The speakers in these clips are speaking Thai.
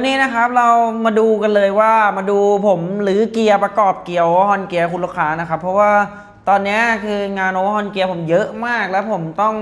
วันนี้นะครับเรามาดูกันเลยว่ามาดูผมหรือเกียร์ประกอบเกียร์โอเวอร์ฮอนเกียร์คุณลูกค้านะครับเพราะว่าตอนนี้คืองานโอฮอนเกียร์ผมเยอะมากแล้วผมต้อง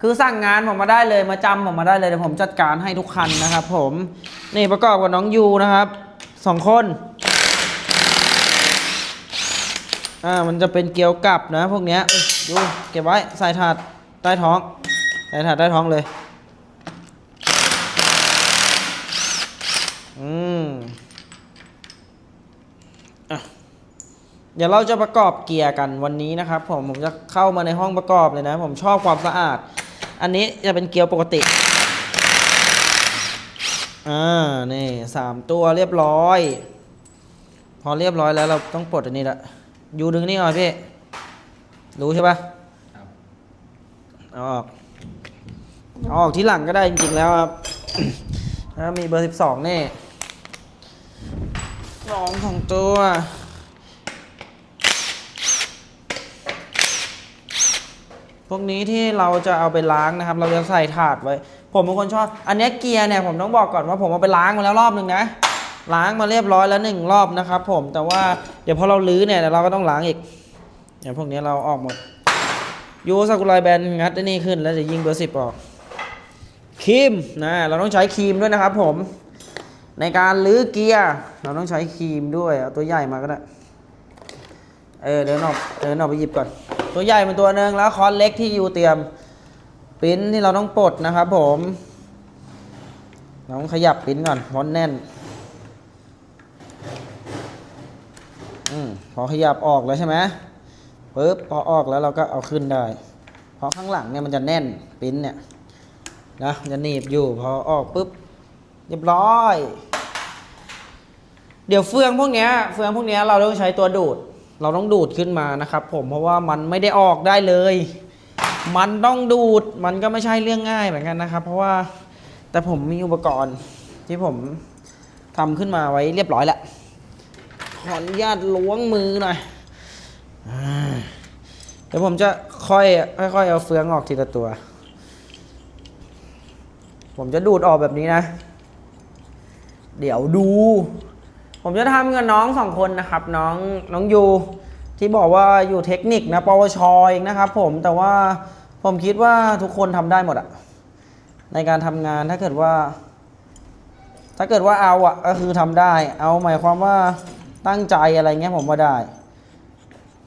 คือสั่งงานผมมาได้เลยมาจำผมมาได้เลยเดี๋ยวผมจัดการให้ทุกคันนะครับ ผมนี่ประกอบกับน้องยูนะครับสองคนอ่ามันจะเป็นเกียวกลับนะ พวกเนี้ยดูเก็บไว้ใส่ถาดใต้ท้องใส่ถาดใต้ท้องเลย อะเดี๋ยวเราจะประกอบเกียร์กันวันนี้นะครับ ผมผมจะเข้ามาในห้องประกอบเลยนะ ผมชอบความสะอาด อันนี้จะเป็นเกียร์ปกติอ่านี่สามตัวเรียบร้อย พอเรียบร้อยแล้วเราต้องปลดอันนี้ละยูดึงนี่ก่อนพี่ รู้ใช่ปะครับเอาออกเอาออกที่หลังก็ได้จริงๆแล้วครับถ้ามีเบอร์สิบสองนี่ สองสองตัว พวกนี้ที่เราจะเอาไปล้างนะครับ เราจะใส่ถาดไว้ ผมเป็นคนชอบ อันนี้เกียร์เนี่ยผมต้องบอกก่อนว่าผมเอาไปล้างมาแล้วรอบหนึ่งนะล้างมาเรียบร้อยแล้วหนึ่งรอบนะครับ ผมแต่ว่าเดี๋ยวพอเราลื้อเนี่ยเดี๋ยวเราก็ต้องล้างอีกอย่างพวกนี้เราออกหมดยูซากุไรแบนงัดไอ้นี่ขึ้นแล้วจะยิงเบอร์สิบออกครีมนะเราต้องใช้ครีมด้วยนะครับผม ในการลื้อเกียร์เราต้องใช้ครีมด้วยเอาตัวใหญ่มาก็ได้เออเดินออกเดินออกไปหยิบก่อน ตัวใหญ่เป็นตัวหนึ่งแล้วคอนเล็กที่อยู่เตรียมปิ้นที่เราต้องปลดนะครับผมเราต้องขยับปิ้นก่อนเพราะแน่นอืมพอขยับออกแล้วใช่ไหมปุ๊บพอออกแล้วเราก็เอาขึ้นได้ เพราะข้างหลังเนี่ยมันจะแน่นปิ้นเนี่ยนะจะหนีบอยู่พอออกปุ๊บ เรียบร้อย เดี๋ยวเฟืองพวกนี้เฟืองพวกนี้เราต้องใช้ตัวดูด เราต้องดูดขึ้นมานะครับผมเพราะว่ามันไม่ได้ออกได้เลย มันต้องดูดมันก็ไม่ใช่เรื่องง่ายเหมือนกันนะครับ เพราะว่าแต่ผมมีอุปกรณ์ที่ผมทำขึ้นมาไว้เรียบร้อยแล้วขออนุญาตล้วงมือหน่อยเดี๋ยวผมจะค่อยค่อยๆเอาเฟืองออกทีละตัว ผมจะดูดออกแบบนี้นะ เดี๋ยวดู ผมจะทำกับน้องสองคนนะครับ น้องน้องยูที่บอกว่าอยู่เทคนิคนะปวชเองนะครับ ผมแต่ว่าผมคิดว่าทุกคนทำได้หมดอะในการทำงานถ้าเกิดว่า ถ้าเกิดว่าเอาอะก็คือทำได้ เอาหมายความว่าตั้งใจอะไรเงี้ยผมว่าได้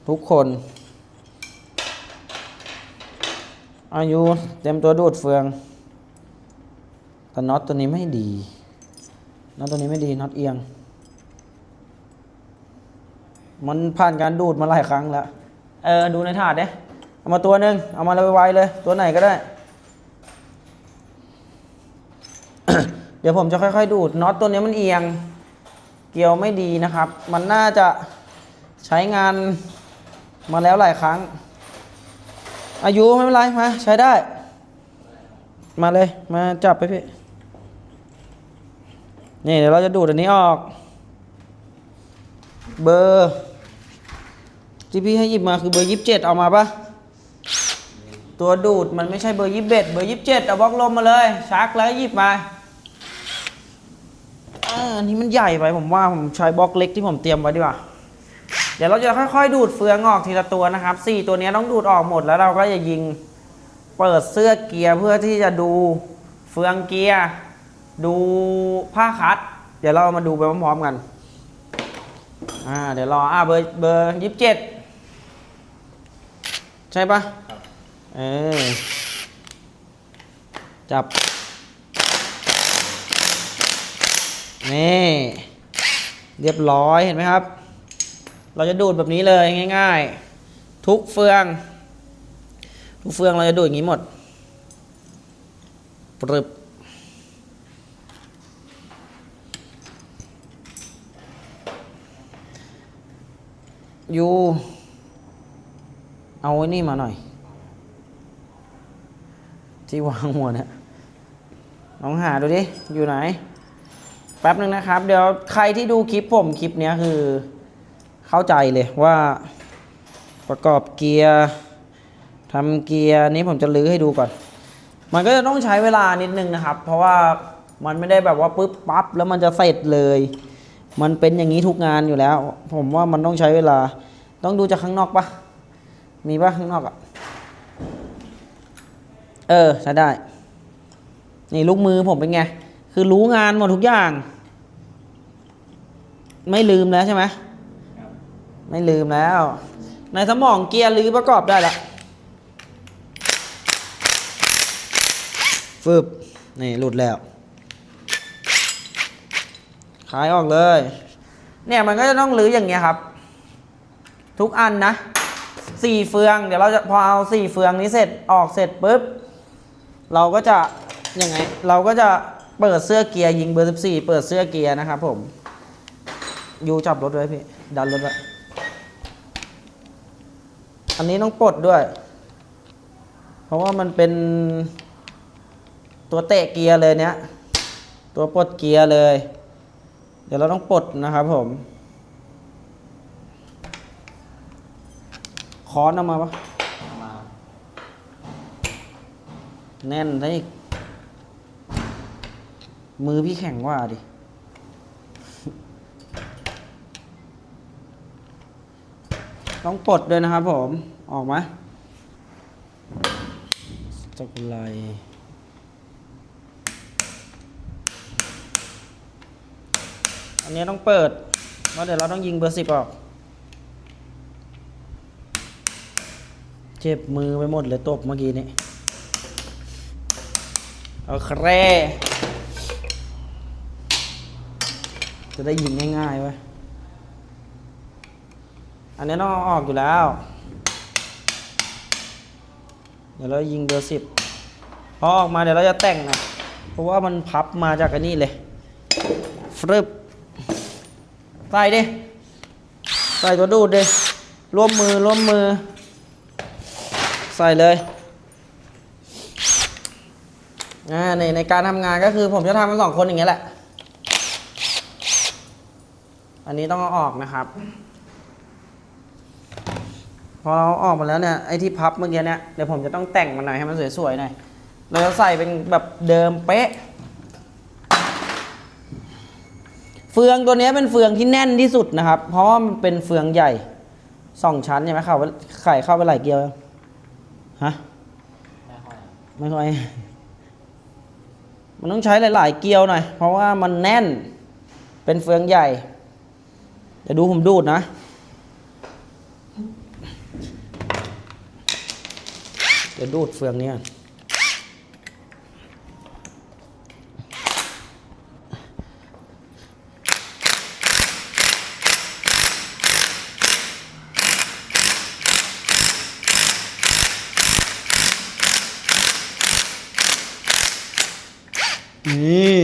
ทุกคนอายุเต็มตัวดูดเฟือง แต่น็อตตัวนี้ไม่ดี น็อตตัวนี้ไม่ดีน็อตเอียง มันผ่านการดูดมาหลายครั้งแล้ว เออ ดูในถาดเด้เอามาตัวหนึ่งเอามาเลยไวๆเลย ตัวไหนก็ได้ เดี๋ยวผมจะค่อยๆ ดูดน็อตตัวนี้มันเอียง เกลียวไม่ดีนะครับ มันน่าจะใช้งานมาแล้วหลายครั้ง อายุไม่เป็นไรมาใช้ได้ มาเลยมาจับไปพี่ นี่เดี๋ยวเราจะดูดอันนี้ออก เบอร์ที่พี่ให้หยิบมาคือเบอร์ยี่สิบเจ็ดเอามาปะตัวดูดมันไม่ใช่เบอร์ยี่สิบเอ็ดเบอร์ยี่สิบเจ็ดเอาบล็อกลมมาเลยชักแล้วหยิบมาอันนี้มันใหญ่ไปผมว่าผมใช้บล็อกเล็กที่ผมเตรียมไว้ดีกว่าเดี๋ยวเราจะค่อยๆ ดูดเฟืองออกทีละตัวนะครับสี่ตัวนี้ต้องดูดออกหมดแล้วเราก็จะยิงเปิดเสื้อเกียร์เพื่อที่จะดูเฟืองเกียร์ ดูผ้าคัด เดี๋ยวเรามาดูไปพร้อมๆกัน อ่า เดี๋ยวรอ อ่าเบอร์เบอร์ยี่สิบเจ็ดใช่ปะครับเออจับ นี่ เรียบร้อยเห็นไหมครับ เราจะดูดแบบนี้เลยง่ายๆ ทุกเฟือง ทุกเฟืองเราจะดูดอย่างนี้หมดปรึบ ยูเอาไอ้นี่มาหน่อย ที่วางหัวเนี่ยลองหาดูดิ อยู่ไหน แป๊บหนึ่งนะครับ เดี๋ยวใครที่ดูคลิปผมคลิปเนี้ยคือ เข้าใจเลยว่าประกอบเกียร์ทำเกียร์นี้ผมจะลื้อให้ดูก่อน มันก็จะต้องใช้เวลานิดนึงนะครับ เพราะว่ามันไม่ได้แบบว่าปุ๊บปั๊บแล้วมันจะเสร็จเลย มันเป็นอย่างนี้ทุกงานอยู่แล้ว ผมว่ามันต้องใช้เวลา ต้องดูจากข้างนอกปะมีปะข้างนอกอะเออใช้ได้ นี่ลูกมือผมเป็นไง คือรู้งานหมดทุกอย่าง ไม่ลืมแล้วใช่ไหมครับไม่ลืมแล้ว ในสมองเกียร์ลือประกอบได้ละฟึบนี่หลุดแล้ว ขายออกเลย เนี่ยมันก็จะต้องรื้ออย่างเงี้ยครับ ทุกอันนะสี่เฟือง เดี๋ยวเราจะพอเอาสี่เฟืองนี้เสร็จออกเสร็จปุ๊บ เราก็จะยังไง เราก็จะเปิดเสื้อเกียร์ยิงเบอร์สิบสี่เปิดเสื้อเกียร์นะครับผมยูจับรถไว้พี่ ดันรถไว้อันนี้ต้องปลดด้วย เพราะว่ามันเป็นตัวเตะเกียร์เลยเนี้ยตัวปลดเกียร์เลย เดี๋ยวเราต้องปลดนะครับผมค้อนเอามาปะมาแน่นได้มือพี่แข็งกว่าดิต้องปลดด้วยนะครับผม ออกไหมตะกุไล อันนี้ต้องเปิดเพราะเดี๋ยวเราต้องยิงเบอร์สิบออก เจ็บมือไปหมดเลยตบเมื่อกี้นี้โอเคจะได้ยิงง่ายๆไว้ยอันนี้ต้องเอาออกอยู่แล้ว เดี๋ยวเรายิงเบอร์สิบพอออกมาเดี๋ยวเราจะแต่งนะ เพราะว่ามันพับมาจากอันนี้เลยฟรึบ ส่ดิ ใส่ตัวดูดดิร่วมมือร่วมมือ ใส่เลยอ่าในในการทำงานก็คือผมจะทำกันสองคนอย่างเงี้ยแหละ อันนี้ต้องเอาออกนะครับ พอเราเอาออกมาแล้วเนี่ยไอ้ที่พับเมื่อกี้เนี่ยเดี๋ยวผมจะต้องแต่งมันหน่อยให้มันสวยๆหน่อยเราจะใส่เป็นแบบเดิมเป๊ะ เฟืองตัวนี้เป็นเฟืองที่แน่นที่สุดนะครับ เพราะว่ามันเป็นเฟืองใหญ่สองชั้นใช่ไหมเข้าไข่เข้าไปหลายเกลียวฮะไม่ค่อยมันต้องใช้หลาย ๆ เกลียวหน่อย เพราะว่ามันแน่นเป็นเฟืองใหญ่เดี๋ยวดูผมดูดนะเดี๋ยวดูดเฟืองนี้ก่ นี่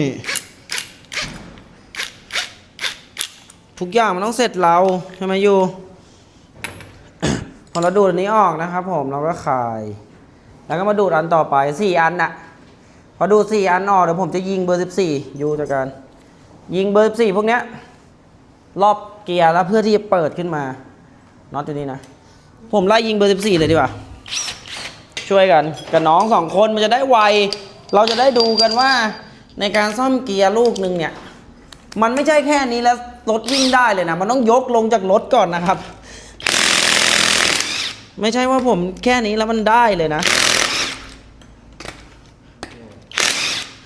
ทุกอย่างมันต้องเสร็จเราใช่ไหมยูพอเราดูดอันนี้ออกนะครับผมเราก็คาย แล้วก็มาดูดอันต่อไปสี่อันน่ะ พอดูสี่อันออกเดี๋ยวผมจะยิงเบอร์สิบสี่ยูจากการยิงเบอร์สิบสี่พวกเนี้ยรอบเกียร์แล้วเพื่อที่จะเปิดขึ้นมาน็อตตัวนี้นะ ผมไล่ยิงเบอร์สิบสี่เลยดีกว่า ช่วยกันกับน้องสองคนมันจะได้ไว เราจะได้ดูกันว่า ในการซ่อมเกียร์ลูกหนึ่งเนี่ย มันไม่ใช่แค่นี้แล้วรถวิ่งได้เลยนะ มันต้องยกลงจากรถก่อนนะครับ ไม่ใช่ว่าผมแค่นี้แล้วมันได้เลยนะ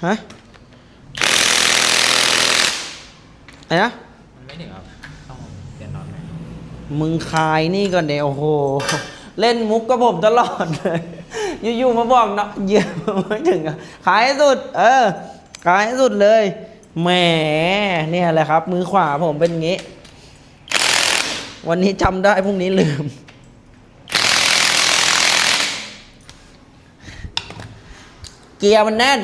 ฮะอะไรนะมันไม่ถึงครับต้องเปลี่ยนน็อตไหมมึงคายนี่ก่อนเดี๋ยวโอ้โห เล่นมุกกับผมตลอดเลย อยู่ๆมาบอกเนาะเยี่ยมไม่ถึงอะขายสุด เออ ขายสุดเลยแหมเนี่ยแหละครับ มือขวาผมเป็นงี้ วันนี้จำได้พรุ่งนี้ลืม เกียร์มันแน่น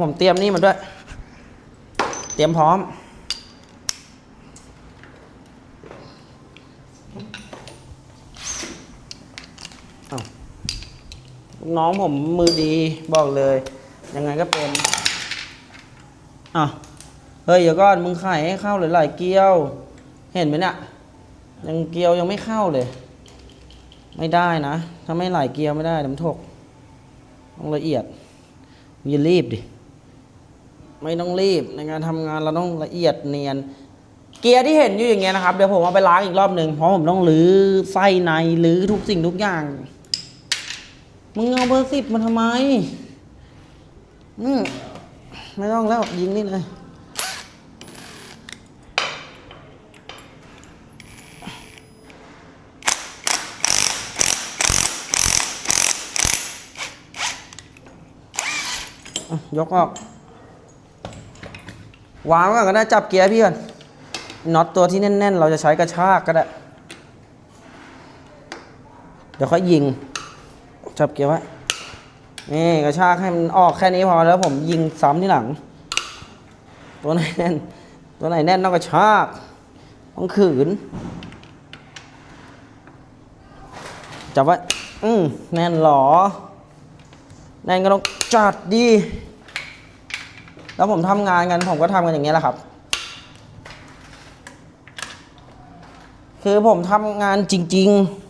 ผมเตรียมนี่มาด้วย เตรียมพร้อมอ้าว น้องผมมือดีบอกเลย ยังไงก็เป็นอ้าวเฮ้ยเดี๋ยวก่อนมึงไข่ให้เข้าหลายๆเกลียว เห็นไหมเนี่ยยังเกลียวยังไม่เข้าเลย ไม่ได้นะ ถ้าไม่หลายเกลียวไม่ได้เดี๋ยวมันถกต้องละเอียดอย่ารีบดิ ไม่ต้องรีบในการทำงานเราต้องละเอียดเนียน เกียร์ที่เห็นอยู่อย่างเงี้ยนะครับ เดี๋ยวผมเอาไปล้างอีกรอบหนึ่งเพราะผมต้องรื้อไส้ในรื้อทุกสิ่งทุกอย่าง มึงเอาเบอร์สิบมาทำไมอืมไม่ต้องแล้วยิงนี่เลย ยกออก วางก่อนก็ได้จับเกียร์พี่ก่อนน็อตตัวที่แน่น ๆ เราจะใช้กระชากก็ได้ เดี๋ยวค่อยยิง จับเกียร์ไว้นี่กระชากให้มันออกแค่นี้พอแล้วผมยิงซ้ำที่หลัง ตัวไหนแน่น ตัวไหนแน่นต้องกระชากต้องขืน จับไว้ อืมแน่นหรอ แน่นก็ต้องจัดดี แล้วผมทำงานกันผมก็ทำกันอย่างเงี้ยแหละครับ คือผมทำงานจริง ๆ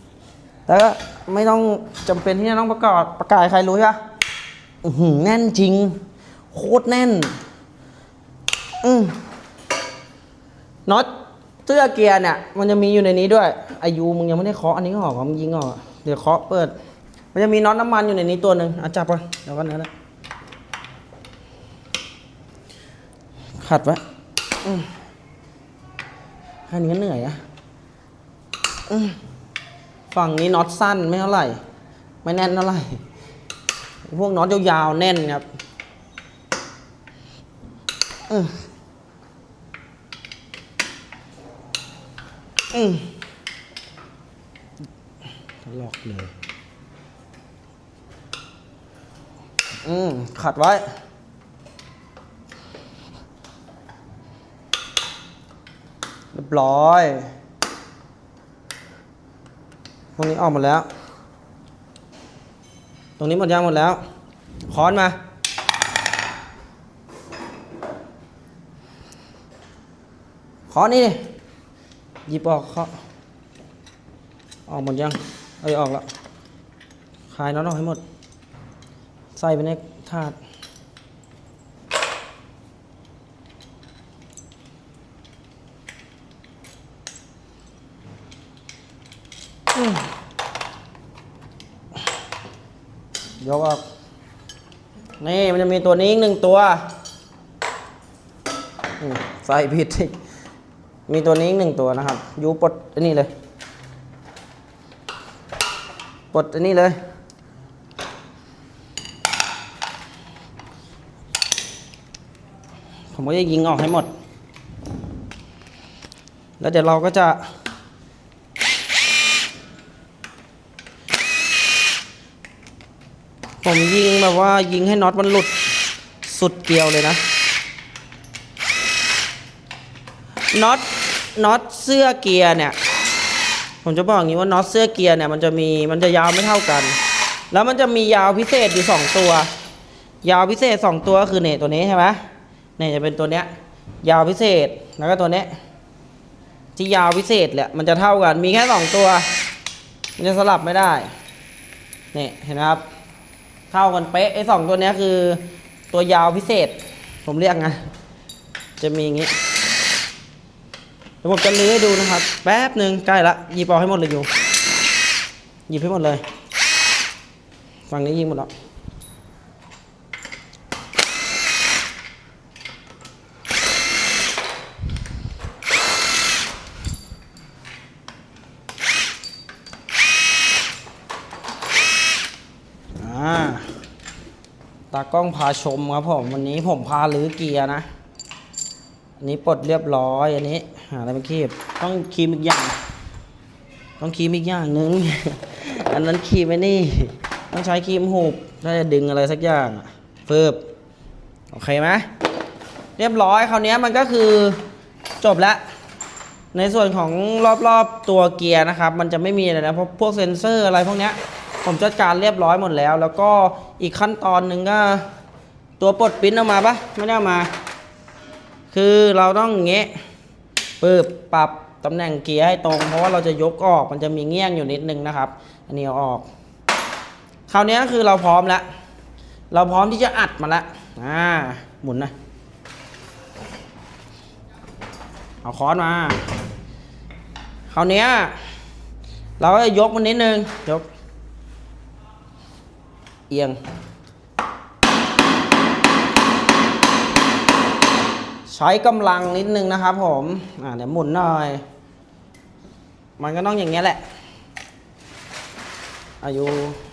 แล้วก็ไม่ต้องจำเป็นที่จะต้องประกาศประกาศใครรู้ใช่ปะหือแน่นจริง โคตรแน่น อืมน็อตเสื้อเกียร์เนี่ยมันจะมีอยู่ในนี้ด้วย อายุมึงยังไม่ได้เคาะอันนี้ก็ออกมึงยิงออกเดี๋ยวเคาะเปิด มันจะมีน็อตน้ำมันอยู่ในนี้ตัวหนึ่งอะจับก่อนเดี๋ยวกันนะขัดไว้แค่นี้ก็เหนื่อยอะอืม ฝั่งนี้น็อตสั้นไม่เท่าไหร่ ไม่แน่นเท่าไหร่ พวกน็อตยาวๆแน่นครับอืมอืมหลอกเลย อืม ขัดไว้ เรียบร้อย ตรงนี้ออกหมดแล้ว ตรงนี้หมดยางหมดแล้ว ค้อนมา ค้อนนี่หยิบออกเคาออกหมดยัง เอ้ยออกแล้วคลายน็อตออกให้หมด ใส่ไปในถาด ยกออกนี่มันจะมีตัวนี้อีกหนึ่งตัวใส่ผิดอีกมีตัวนี้อีกหนึ่งตัวนะครับยูปลดอันนี้เลยปลดอันนี้เลย ผมก็จะยิงออกให้หมด แล้วเดี๋ยวเราก็จะ ผมยิงแบบว่ายิงให้น็อตมันหลุดสุดเกลียวเลยนะน็อตน็อตเสื้อเกียร์เนี่ย ผมจะบอกอย่างนี้ว่าน็อตเสื้อเกียร์เนี่ยมันจะมีมันจะยาวไม่เท่ากัน แล้วมันจะมียาวพิเศษอยู่สองตัว ยาวพิเศษสองตัวก็คือเนี่ยตัวนี้ใช่ไหมเนี่ยจะเป็นตัวเนี้ยยาวพิเศษแล้วก็ตัวเนี้ยที่ยาวพิเศษแหละมันจะเท่ากันมีแค่สองตัว มันจะสลับไม่ได้นี่เห็นไหมครับ เท่ากันเป๊ะไอ้สองตัวนี้คือตัวยาวพิเศษ ผมเรียกไงจะมีอย่างงี้เดี๋ยวผมจะลื้อให้ดูนะครับ แป๊บหนึ่งใกล้ละหยิบออกให้หมดเลยอยู่หยิบให้หมดเลย ฝั่งนี้ยิงหมดแล้ว อ่า ตา กล้องพาชมครับผมวันนี้ผมพาลื้อเกียร์นะ อันนี้ปลดเรียบร้อยอันนี้หาอะไรมาคีบต้องคีมอีกอย่าง ต้องคีมอีกอย่างหนึง อันนั้นคีมไอ้นี่ ต้องใช้คีมหูบถ้าจะดึงอะไรสักอย่างเฟิบโอเคไหมเรียบร้อยคราวนี้มันก็คือจบแล้วในส่วนของรอบๆตัวเกียร์นะครับ มันจะไม่มีอะไรนะเพราะพวกเซ็นเซอร์อะไรพวกเนี้ย ผมจัดการเรียบร้อยหมดแล้ว แล้วก็อีกขั้นตอนหนึ่งก็ตัวปลดปริ้นออกมาปะไม่ได้ามา คือเราต้องงเงี้ยปึ๊บปรับตำแหน่งเกียร์ให้ตรง เพราะว่าเราจะยกออกมันจะมีเงี้ยงอยู่นิดนึงนะครับ อันนี้เอาออก คราวนี้คือเราพร้อมแล้ว เราพร้อมที่จะอัดมาแล้วอ่าหมุนนะ เอาค้อนมา คราวนี้เราก็จะยกมันนิดนึงยก อียง ใช้กำลังนิดนึงนะครับผมอ่าเดี๋ยวหมุนหน่อย มันก็ต้องอย่างเงี้ยแหละอายุ